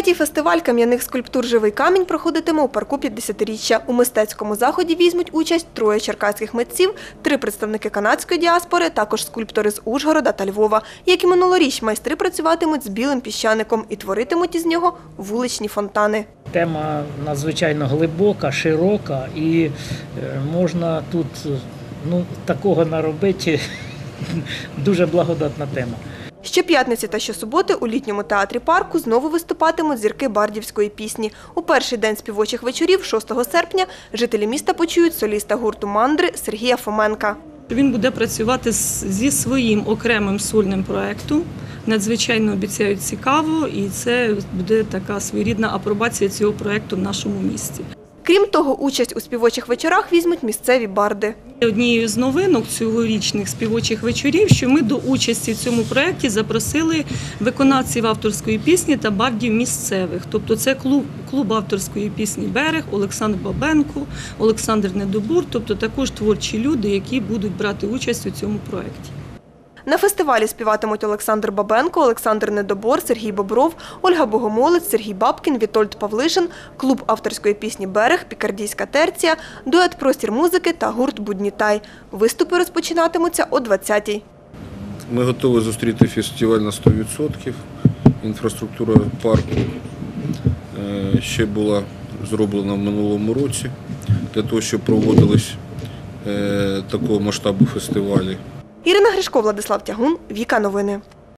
Третій фестиваль кам'яних скульптур Живий камінь проходитиме у парку 50-річчя. У мистецькому заході візьмуть участь троє черкаських митців, три представники канадської діаспори, також скульптори з Ужгорода та Львова. Як і минулоріч, майстри працюватимуть з білим піщаником і творитимуть із нього вуличні фонтани. Тема надзвичайно глибока, широка, і е, можна тут ну, такого наробити. Дуже благодатна тема. Щоп'ятниці та щосуботи у літньому театрі парку знову виступатимуть зірки бардівської пісні. У перший день співочих вечорів, 6 серпня, жителі міста почують соліста гурту «Мандри» Сергія Фоменка. Він буде працювати зі своїм окремим сольним проектом. Надзвичайно обіцяють цікаво, і це буде така своєрідна апробація цього проекту в нашому місті. Крім того, участь у співочих вечорах візьмуть місцеві барди. Однією з новинок цьогорічних співочих вечорів, що ми до участі в цьому проєкті запросили виконавців авторської пісні та бардів місцевих. Тобто це клуб, клуб авторської пісні Берег, Олександр Бабенко, Олександр Недобур, тобто також творчі люди, які будуть брати участь у цьому проєкті. На фестивалі співатимуть Олександр Бабенко, Олександр Недобор, Сергій Бобров, Ольга Богомолець, Сергій Бабкін, Вітольд Павлишин, клуб авторської пісні «Берег», Пікардійська терція, дует «Простір музики» та гурт «Буднітай». Виступи розпочинатимуться о 20-й. Ми готові зустріти фестиваль на 100%. Інфраструктура парку е, ще була зроблена в минулому році для того, щоб проводились е, такого масштабу фестивалі. Ірина Гришко, Владислав Тягун, Віка Новини.